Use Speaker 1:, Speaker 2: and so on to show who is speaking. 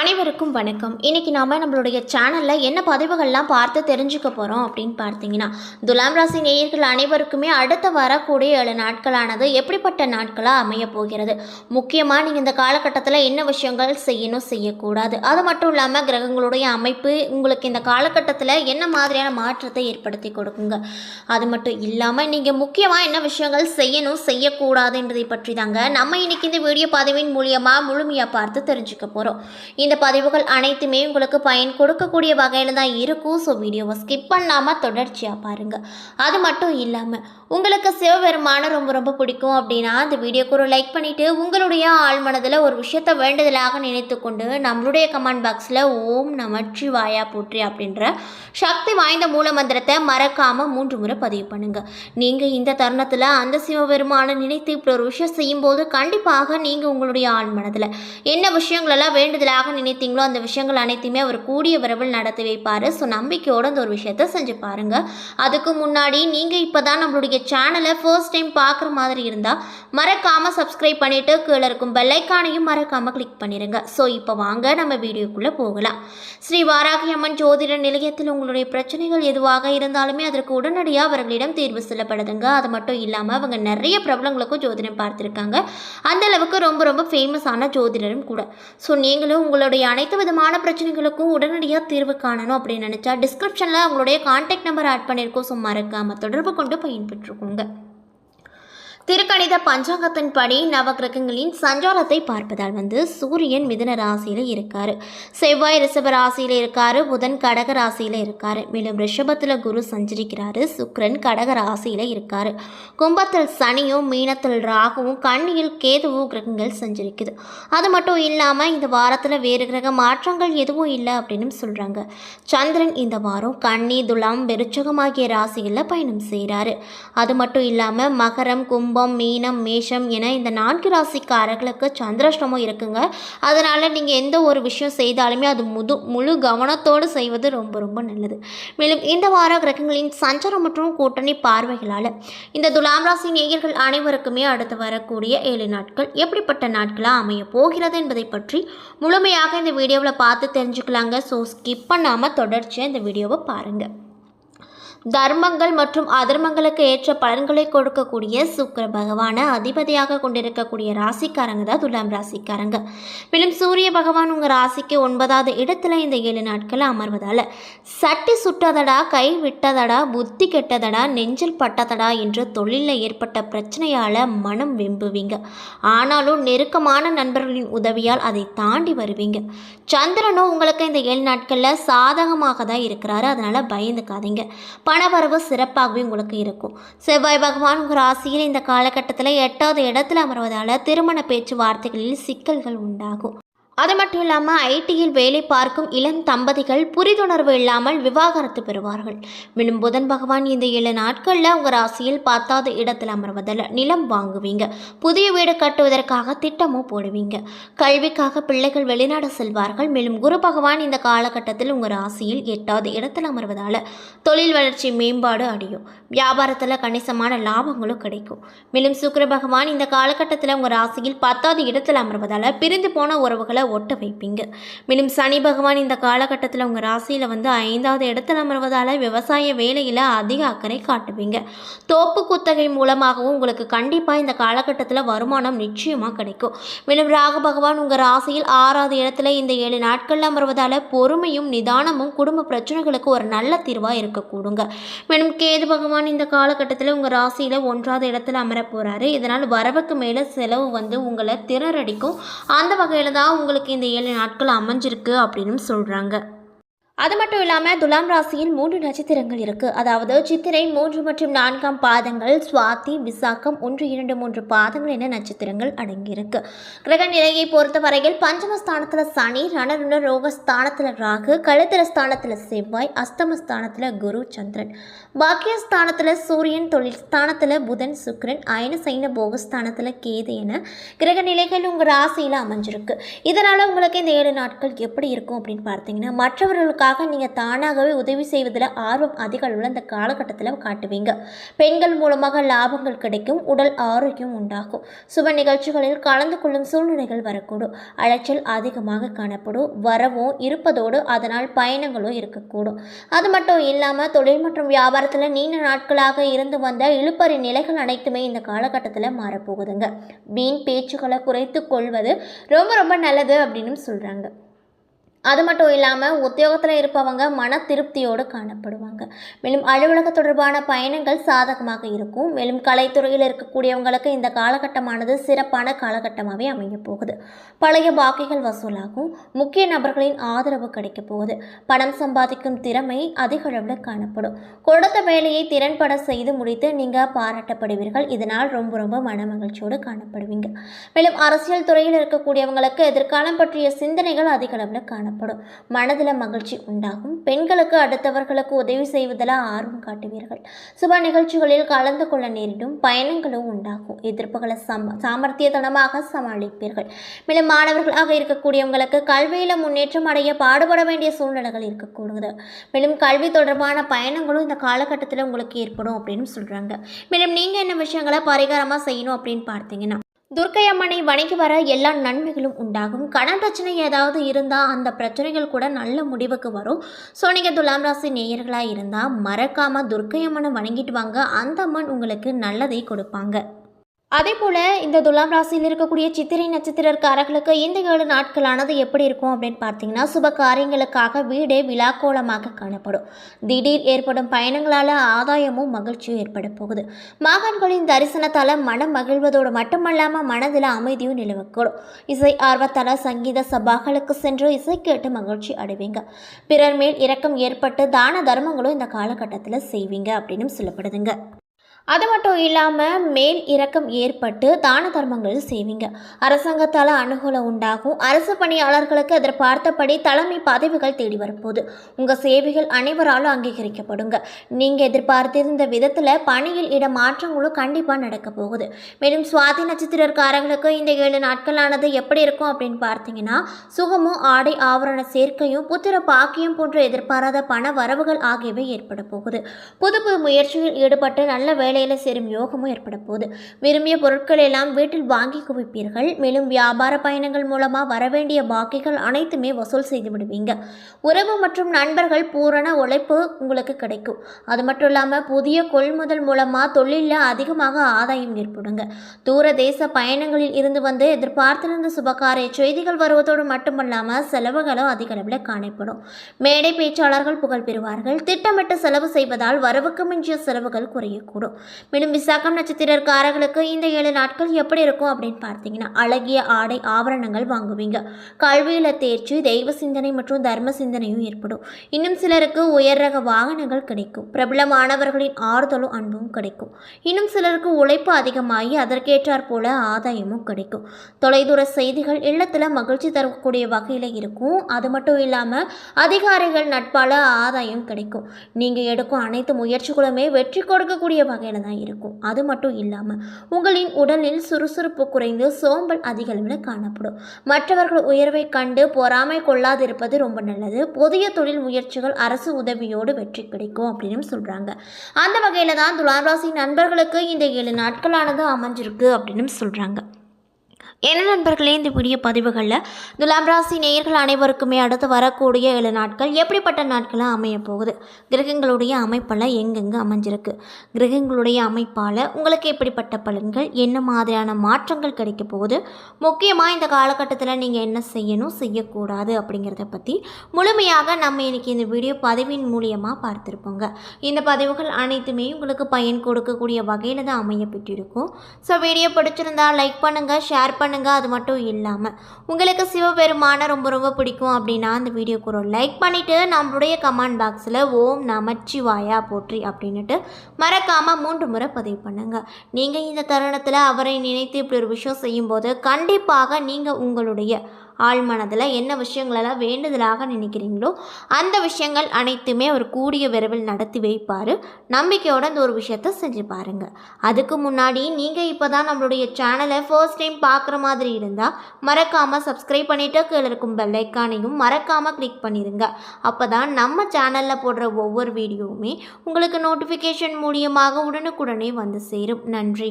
Speaker 1: அனைவருக்கும் வணக்கம். இன்னைக்கு நாம் நம்மளுடைய சேனலில் என்ன பதிவுகள்லாம் பார்த்து தெரிஞ்சுக்க போகிறோம் அப்படின்னு பார்த்தீங்கன்னா துலாம் ராசி நேயர்கள் அனைவருக்குமே அடுத்த வரக்கூடிய ஏழு நாட்களானது எப்படிப்பட்ட நாட்களாக அமைய போகிறது? முக்கியமாக நீங்கள் இந்த காலகட்டத்தில் என்ன விஷயங்கள் செய்யணும் செய்யக்கூடாது? அது மட்டும் இல்லாமல் கிரகங்களுடைய அமைப்பு உங்களுக்கு இந்த காலகட்டத்தில் என்ன மாதிரியான மாற்றத்தை ஏற்படுத்தி கொடுக்குங்க? அது மட்டும் இல்லாமல் நீங்கள் முக்கியமாக என்ன விஷயங்கள் செய்யணும் செய்யக்கூடாதுன்றதை பற்றி தாங்க நம்ம இன்னைக்கு இந்த வீடியோ பதிவின் மூலியமாக முழுமையாக பார்த்து தெரிஞ்சுக்க போகிறோம் இந்த பதிவுகள் அனைத்துமே உங்களுக்கு பயன் கொடுக்கக்கூடிய வகையில் தான் இருக்கும். ஸோ வீடியோவை ஸ்கிப் பண்ணாமல் தொடர்ச்சியாக பாருங்கள் அது மட்டும் இல்லாமல் உங்களுக்கு சிவபெருமான ரொம்ப ரொம்ப பிடிக்கும் அப்படின்னா அந்த வீடியோக்கு ஒரு லைக் பண்ணிவிட்டு உங்களுடைய ஆள் மனதில் ஒரு விஷயத்தை வேண்டுதலாக நினைத்து கொண்டு நம்மளுடைய கமெண்ட் பாக்ஸில் ஓம் நமச்சிவாயா போற்றி அப்படின்ற சக்தி வாய்ந்த மூல மந்திரத்தை மறக்காமல் மூன்று முறை பதிவு பண்ணுங்கள் நீங்கள் இந்த தருணத்தில் அந்த சிவபெருமானை நினைத்து இப்படி ஒரு விஷயம் செய்யும்போது கண்டிப்பாக நீங்கள் உங்களுடைய ஆள் மனதில் என்ன விஷயங்களெல்லாம் வேண்டுதலாக நினைத்தீங்களோ அந்த விஷயங்கள் அனைத்தையுமே அவர் கூடிய விரைவில் நடத்தி வைப்பார். ஸோ நம்பிக்கையோடு அந்த ஒரு விஷயத்த செஞ்சு பாருங்கள் அதுக்கு முன்னாடி நீங்கள் இப்போ தான் நம்மளுடைய சேனலை ஃபர்ஸ்ட் டைம் பார்க்குற மாதிரி இருந்தால் மறக்காமல் சப்ஸ்கிரைப் பண்ணிவிட்டு கீழே இருக்கும் பெல்லைக்கானையும் மறக்காமல் கிளிக் பண்ணிடுங்க ஸோ இப்போ வாங்க நம்ம வீடியோக்குள்ளே போகலாம். ஸ்ரீ வாராகி அம்மன் ஜோதிட நிலையத்தில் உங்களுடைய பிரச்சனைகள் எதுவாக இருந்தாலுமே அதற்கு உடனடியாக அவர்களிடம் தீர்வு செல்லப்படுதுங்க. அது மட்டும் இல்லாமல் அவங்க நிறைய பிரபலங்களுக்கும் ஜோதிடம் பார்த்துருக்காங்க. அந்த அளவுக்கு ரொம்ப ரொம்ப ஃபேமஸான ஜோதிடரும் கூட. ஸோ நீங்களும் உங்களுடைய அனைத்து விதமான பிரச்சனைகளுக்கும் உடனடியாக தீர்வு காணணும் அப்படின்னு நினச்சா டிஸ்கிரிப்ஷனில் அவங்களுடைய கான்டாக்ட் நம்பர் ஆட் பண்ணியிருக்கோம் ஸோ மறக்காமல் தொடர்பு கொண்டு பயன்பெற்றுக்கோங்க. திருக்கணித பஞ்சாங்கத்தின்படி நவகிரகங்களின் சஞ்சாரத்தை பார்ப்பதால் வந்து சூரியன் மிதுன ராசியில் இருக்காரு. செவ்வாய் ரிஷப ராசியில் இருக்காரு புதன் கடக ராசியில் இருக்காரு. மேலும் ரிஷபத்தில் குரு சஞ்சரிக்கிறாரு சுக்ரன் கடக ராசியில் இருக்காரு. கும்பத்தில் சனியும் மீனத்தில் ராகுவும் கண்ணியில் கேதுவும் கிரகங்கள் சஞ்சரிக்குது. அது மட்டும் இல்லாமல் இந்த வாரத்தில் வேறு கிரக மாற்றங்கள் எதுவும் இல்லை அப்படின்னு சொல்கிறாங்க சந்திரன் இந்த வாரம் கன்னி துலாம் விருச்சகம் ஆகிய ராசிகளில் பயணம் செய்கிறாரு அது மட்டும் இல்லாமல் மகரம் கும்பம் மீனம் மேஷம் என இந்த நான்கு ராசிக்காரர்களுக்கு சந்திராஷ்டமம் இருக்குங்க. அதனால் நீங்கள் எந்த ஒரு விஷயம் செய்தாலுமே அது முது முழு கவனத்தோடு செய்வது ரொம்ப ரொம்ப நல்லது. மேலும் இந்த வார கிரகங்களின் சஞ்சாரம் மற்றும் கூட்டணி பார்வைகளால் இந்த துலாம் ராசி நேயர்கள் அனைவருக்குமே அடுத்து வரக்கூடிய ஏழு நாட்கள் எப்படிப்பட்ட நாட்களாக அமைய போகிறது என்பதை பற்றி முழுமையாக இந்த வீடியோவில் பார்த்து தெரிஞ்சுக்கலாங்க. ஸோ ஸ்கிப் பண்ணாமல் தொடர்ச்சியாக இந்த வீடியோவை பாருங்கள் தர்மங்கள் மற்றும் அதர்மங்களுக்கு ஏற்ற பலன்களை கொடுக்கக்கூடிய சுக்கிர பகவானை அதிபதியாக கொண்டிருக்கக்கூடிய ராசிக்காரங்க தான் துலாம் ராசிக்காரங்க. மேலும் சூரிய பகவான் உங்கள் ராசிக்கு ஒன்பதாவது இடத்துல இந்த ஏழு நாட்கள் அமர்வதால் சட்டி சுட்டதடா கை விட்டதடா புத்தி கெட்டதடா நெஞ்சில் பட்டதடா என்ற தொழிலில் ஏற்பட்ட பிரச்சனையால் மனம் வெம்புவீங்க. ஆனாலும் நெருக்கமான நண்பர்களின் உதவியால் அதை தாண்டி வருவீங்க. சந்திரனும் உங்களுக்கு இந்த ஏழு நாட்களில் சாதகமாக தான் இருக்கிறாரு. அதனால் பயந்துக்காதீங்க. பணவரவு சிறப்பாகவே உங்களுக்கு இருக்கும். செவ்வாய் பகவான் உங்கள் ராசியில் இந்த காலகட்டத்தில் எட்டாவது இடத்துல அமர்வதால் திருமண பேச்சுவார்த்தைகளில் சிக்கல்கள் உண்டாகும். அது மட்டும் இல்லாமல் ஐடியில் வேலை பார்க்கும் இளம் தம்பதிகள் புரிதுணர்வு இல்லாமல் விவாகரத்து பெறுவார்கள். மேலும் புதன் பகவான் இந்த ஏழு நாட்களில் உங்கள் ராசியில் பத்தாவது இடத்தில் அமர்வதில் நிலம் வாங்குவீங்க. புதிய வீடு கட்டுவதற்காக திட்டமும் போடுவீங்க. கல்விக்காக பிள்ளைகள் வெளிநாடு செல்வார்கள். மேலும் குரு பகவான் இந்த காலகட்டத்தில் உங்கள் ராசியில் எட்டாவது இடத்தில் அமர்வதால் தொழில் வளர்ச்சி மேம்பாடு அடையும். வியாபாரத்தில் கணிசமான லாபங்களும் கிடைக்கும். மேலும் சுக்கர பகவான் இந்த காலகட்டத்தில் உங்கள் ராசியில் பத்தாவது இடத்தில் அமர்வதால் பிரிந்து போன உறவுகளை ஒட்ட வைப்பீங்க. மேலும் சனி பகவான் இந்த காலகட்டத்தில் உங்கள் ராசியில் வந்து ஐந்தாவது இடத்துல அமர்வதால் விவசாய வேலையில் அதிக அக்கறை காட்டுவீங்க. தோப்பு குத்தகை மூலமாகவும் உங்களுக்கு கண்டிப்பாக இந்த காலகட்டத்தில் வருமானம் நிச்சயமாக கிடைக்கும். மேலும் ராகு பகவான் உங்கள் ராசியில் ஆறாவது இடத்துல இந்த ஏழு நாட்களில் அமர்வதால் பொறுமையும் நிதானமும் குடும்ப பிரச்சனைகளுக்கு ஒரு நல்ல தீர்வாக இருக்கக்கூடுங்க. மேலும் கேது பகவான் இந்த காலகட்டத்தில் உங்கள் ராசியில் ஒன்றாவது இடத்துல அமர போகிறாரு இதனால் வரவுக்கு மேலே செலவு வந்து உங்களை திணறடிக்கும். அந்த வகையில் தான் உங்களுக்கு இந்த ஏழு நாட்கள் அமைஞ்சிருக்கு அப்படின்னு சொல்கிறாங்க அது மட்டும் இல்லாமல் துலாம் ராசியில் மூன்று நட்சத்திரங்கள் இருக்குது அதாவது சித்திரை மூன்று மற்றும் நான்காம் பாதங்கள் சுவாதி விசாக்கம் ஒன்று இரண்டு மூன்று பாதங்கள் என நட்சத்திரங்கள் அடங்கியிருக்கு. கிரக நிலையை பொறுத்த வரையில் பஞ்சமஸ்தானத்தில் சனி ரணருண ரோகஸ்தானத்தில் ராகு கழுத்திர ஸ்தானத்தில் செவ்வாய் அஸ்தமஸ்தானத்தில் குரு சந்திரன். பாக்கியஸ்தானத்தில் சூரியன் தொழில் ஸ்தானத்தில் புதன் சுக்ரன் அயன சைன போகஸ்தானத்தில் கேது என கிரக நிலைகள் உங்கள் ராசியில் அமைஞ்சிருக்கு. இதனால் உங்களுக்கு இந்த ஏழு நாட்கள் எப்படி இருக்கும் அப்படின்னு பார்த்தீங்கன்னா மற்றவர்களுக்காக பெண்களுக்காக நீங்கள் தானாகவே உதவி செய்வதில் ஆர்வம் அதிக அளவில் இந்த காலகட்டத்தில் காட்டுவீங்க. பெண்கள் மூலமாக லாபங்கள் கிடைக்கும் உடல் ஆரோக்கியம் உண்டாகும். சுப நிகழ்ச்சிகளில் கலந்து கொள்ளும் சூழ்நிலைகள் வரக்கூடும். அலைச்சல் அதிகமாக காணப்படும். வரவும் இருப்பதோடு அதனால் பயணங்களும் இருக்கக்கூடும். அது மட்டும் இல்லாமல் தொழில் மற்றும் வியாபாரத்தில் நீண்ட நாட்களாக இருந்து வந்த இழுப்பறி நிலைகள் அனைத்துமே இந்த காலகட்டத்தில் மாறப்போகுதுங்க. வீண் பேச்சுக்களை குறைத்து கொள்வது ரொம்ப ரொம்ப நல்லது அப்படின்னு சொல்கிறாங்க அது மட்டும் இல்லாமல் உத்தியோகத்தில் இருப்பவங்க மன திருப்தியோடு காணப்படுவாங்க. மேலும் அலுவலக தொடர்பான பயணங்கள் சாதகமாக இருக்கும். மேலும் கலைத்துறையில் இருக்கக்கூடியவங்களுக்கு இந்த காலகட்டமானது சிறப்பான காலகட்டமாகவே அமைய போகுது. பழைய பாக்கிகள் வசூலாகும். முக்கிய நபர்களின் ஆதரவு கிடைக்க போகுது. பணம் சம்பாதிக்கும் திறமை அதிக அளவில் காணப்படும். கொடுத்த வேலையை திறன்பட செய்து முடித்து நீங்கள் பாராட்டப்படுவீர்கள். இதனால் ரொம்ப ரொம்ப மன மகிழ்ச்சியோடு காணப்படுவீங்க. மேலும் அரசியல் துறையில் இருக்கக்கூடியவங்களுக்கு எதிர்காலம் பற்றிய சிந்தனைகள் அதிக அளவில் காணப்படும். மனதில் மகிழ்ச்சி உண்டாகும். பெண்களுக்கு அடுத்தவர்களுக்கு உதவி செய்வதில் ஆர்வம் காட்டுவீர்கள். சுப நிகழ்ச்சிகளில் கலந்து கொள்ள நேரிடும் பயணங்களும் உண்டாகும். எதிர்ப்புகளை சம சாமர்த்தியத்தனமாக சமாளிப்பீர்கள். மேலும் மாணவர்களாக இருக்கக்கூடியவங்களுக்கு கல்வியில் முன்னேற்றம் அடைய பாடுபட வேண்டிய சூழ்நிலைகள் இருக்கக்கூடுது. மேலும் கல்வி தொடர்பான பயணங்களும் இந்த காலகட்டத்தில் உங்களுக்கு ஏற்படும் அப்படின்னு சொல்கிறாங்க மேலும் நீங்கள் என்ன விஷயங்களை பரிகாரமாக செய்யணும் அப்படின்னு பார்த்தீங்கன்னா துர்க்கை அம்மனை வணங்கி வர எல்லா நன்மைகளும் உண்டாகும். கடன் பிரச்சனை ஏதாவது இருந்தால் அந்த பிரச்சனைகள் கூட நல்ல முடிவுக்கு வரும். ஸோ நீங்கள் துலாம் ராசி நேயர்களாக இருந்தால் மறக்காமல் துர்க்கை அம்மனை வணங்கிட்டு வாங்க. அந்த அம்மன் உங்களுக்கு நல்லதை கொடுப்பாங்க. அதே போல் இந்த துலாம் ராசியில் இருக்கக்கூடிய சித்திரை நட்சத்திரக்காரர்களுக்கு இந்த ஏழு நாட்களானது எப்படி இருக்கும் அப்படின்னு பார்த்தீங்கன்னா சுப காரியங்களுக்காக வீடே விழாக்கோலமாக காணப்படும். திடீர் ஏற்படும் பயணங்களால் ஆதாயமும் மகிழ்ச்சியும் ஏற்பட போகுது. மாகான்களின் தரிசனத்தால் மனம் மகிழ்வதோடு மட்டுமல்லாமல் மனதில் அமைதியும் நிலவக்கூடும். இசை ஆர்வத்தால் சங்கீத சபாக்களுக்கு சென்று இசை கேட்டு மகிழ்ச்சி அடைவீங்க. பிறர் மேல் இரக்கம் ஏற்பட்டு தான தர்மங்களும் இந்த காலகட்டத்தில் செய்வீங்க அப்படின்னு சொல்லப்படுதுங்க. அது மட்டும் இல்லாமல் மேல் இறக்கம் ஏற்பட்டு தான தர்மங்கள் செய்வீங்க. அரசாங்கத்தால் அனுகூலம் உண்டாகும். அரசு பணியாளர்களுக்கு எதிர்பார்த்தபடி தலைமை பதவிகள் தேடி வரப்போகுது. உங்கள் சேவைகள் அனைவராலும் அங்கீகரிக்கப்படுங்க. நீங்கள் எதிர்பார்த்திருந்த விதத்தில் பணியில் இட மாற்றங்களும் கண்டிப்பாக நடக்க போகுது. மேலும் சுவாதி நட்சத்திரக்காரர்களுக்கு இந்த ஏழு நாட்களானது எப்படி இருக்கும் அப்படின்னு பார்த்தீங்கன்னா சுகமும் ஆடை ஆவரண சேர்க்கையும் புத்திர பாக்கியம் போன்ற எதிர்பாராத பண வரவுகள் ஆகியவை ஏற்பட போகுது. புது புது முயற்சியில் ஈடுபட்டு நல்ல வேலையில் சேரும் யோகமும் ஏற்பட போகுது. விரும்பிய பொருட்கள் எல்லாம் வீட்டில் வாங்கி குவிப்பீர்கள். மேலும் வியாபார பயணங்கள் மூலமாக வரவேண்டிய பாக்கிகள் அனைத்துமே வசூல் செய்து விடுவீங்க. உறவு மற்றும் நண்பர்கள் பூரண உழைப்பு உங்களுக்கு கிடைக்கும். அது மட்டும் இல்லாமல் புதிய கொள்முதல் மூலமாக தொழிலில் அதிகமாக ஆதாயம் ஏற்படுங்க. தூர தேச பயணங்களில் இருந்து வந்து எதிர்பார்த்திருந்த சுபகாரிய செய்திகள் வருவதோடு மட்டுமல்லாமல் செலவுகளும் அதிக அளவில் காணப்படும். மேடை பேச்சாளர்கள் புகழ் பெறுவார்கள். திட்டமிட்டு செலவு செய்வதால் வரவுக்கு மிஞ்சிய செலவுகள் குறையக்கூடும். மேலும் விசாகம் நட்சத்திரக்காரர்களுக்கு இந்த ஏழு நாட்கள் எப்படி இருக்கும் அப்படின்னு பார்த்தீங்கன்னா அழகிய ஆடை ஆபரணங்கள் வாங்குவீங்க. கல்வியில் தேர்ச்சி தெய்வ சிந்தனை மற்றும் தர்ம சிந்தனையும் ஏற்படும். இன்னும் சிலருக்கு உயர் ரக வாகனங்கள் கிடைக்கும். பிரபலமானவர்களின் ஆறுதலும் அன்பும் கிடைக்கும். இன்னும் சிலருக்கு உழைப்பு அதிகமாகி அதற்கேற்றாற் போல ஆதாயமும் கிடைக்கும். தொலைதூர செய்திகள் இல்லத்தில் மகிழ்ச்சி தரக்கூடிய வகையில் இருக்கும். அது மட்டும் இல்லாமல் அதிகாரிகள் நட்பால் ஆதாயம் கிடைக்கும். நீங்கள் எடுக்கும் அனைத்து முயற்சிகளுமே வெற்றி கொடுக்கக்கூடிய வகையில் தான் இருக்கும். அது மட்டும் இல்லாமல் உங்களின் உடலில் சுறுசுறுப்பு குறைந்து சோம்பல் அதிக அளவில் காணப்படும். மற்றவர்கள் உயர்வை கண்டு பொறாமை கொள்ளாதிருப்பது ரொம்ப நல்லது. புதிய தொழில் முயற்சிகள் அரசு உதவியோடு வெற்றி கிடைக்கும் அப்படின்னு சொல்கிறாங்க அந்த வகையில் தான் துலாம் ராசி நண்பர்களுக்கு இந்த ஏழு நாட்களானது அமைஞ்சிருக்கு அப்படின்னு சொல்கிறாங்க என்ன நண்பர்களே இந்த வீடியோ பதிவுகளில் துலாம் ராசி நேயர்கள் அனைவருக்குமே அடுத்து வரக்கூடிய ஏழு நாட்கள் எப்படிப்பட்ட நாட்களாக அமைய போகுது? கிரகங்களுடைய அமைப்பெல்லாம் எங்கெங்கே அமைஞ்சிருக்கு? கிரகங்களுடைய அமைப்பால் உங்களுக்கு எப்படிப்பட்ட பலன்கள் என்ன மாதிரியான மாற்றங்கள் கிடைக்க போகுது? முக்கியமாக இந்த காலகட்டத்தில் நீங்கள் என்ன செய்யணும் செய்யக்கூடாது அப்படிங்கிறத பற்றி முழுமையாக நம்ம இன்னைக்கு இந்த வீடியோ பதிவின் மூலியமாக பார்த்துருப்போங்க. இந்த பதிவுகள் அனைத்துமே உங்களுக்கு பயன் கொடுக்கக்கூடிய வகையில் தான் அமையப்பட்டிருக்கும் ஸோ வீடியோ பிடிச்சிருந்தா லைக் பண்ணுங்கள் ஷேர் பண்ணுங்கள் அது மட்டும் இல்லாமல் உங்களுக்கு சிவபெருமானை ரொம்ப ரொம்ப பிடிக்கும் அப்படின்னா அந்த வீடியோக்கு ஒரு லைக் பண்ணிவிட்டு நம்மளுடைய கமெண்ட் பாக்ஸில் ஓம் நமச்சிவாயா போற்றி அப்படின்னுட்டு மறக்காமல் மூன்று முறை பதிவு பண்ணுங்கள் நீங்கள் இந்த தருணத்தில் அவரை நினைத்து இப்படி ஒரு விஷயம் செய்யும்போது கண்டிப்பாக நீங்கள் உங்களுடைய ஆழ்மனதில் என்ன விஷயங்களெல்லாம் வேண்டுதலாக நினைக்கிறீங்களோ அந்த விஷயங்கள் அனைத்துமே அவர் கூடிய விரைவில் நடத்தி வைப்பார். நம்பிக்கையோட இந்த ஒரு விஷயத்த செஞ்சு பாருங்கள் அதுக்கு முன்னாடி நீங்கள் இப்போ தான் நம்மளுடைய சேனலை ஃபர்ஸ்ட் டைம் பார்க்குற மாதிரி இருந்தால் மறக்காமல் சப்ஸ்கிரைப் பண்ணிவிட்டு கீழே இருக்கும் பெல்லைக்கானையும் மறக்காமல் கிளிக் பண்ணிடுங்க அப்போ தான் நம்ம சேனலில் போடுற ஒவ்வொரு வீடியோவுமே உங்களுக்கு நோட்டிஃபிகேஷன் மூலியமாக உடனுக்குடனே வந்து சேரும். நன்றி.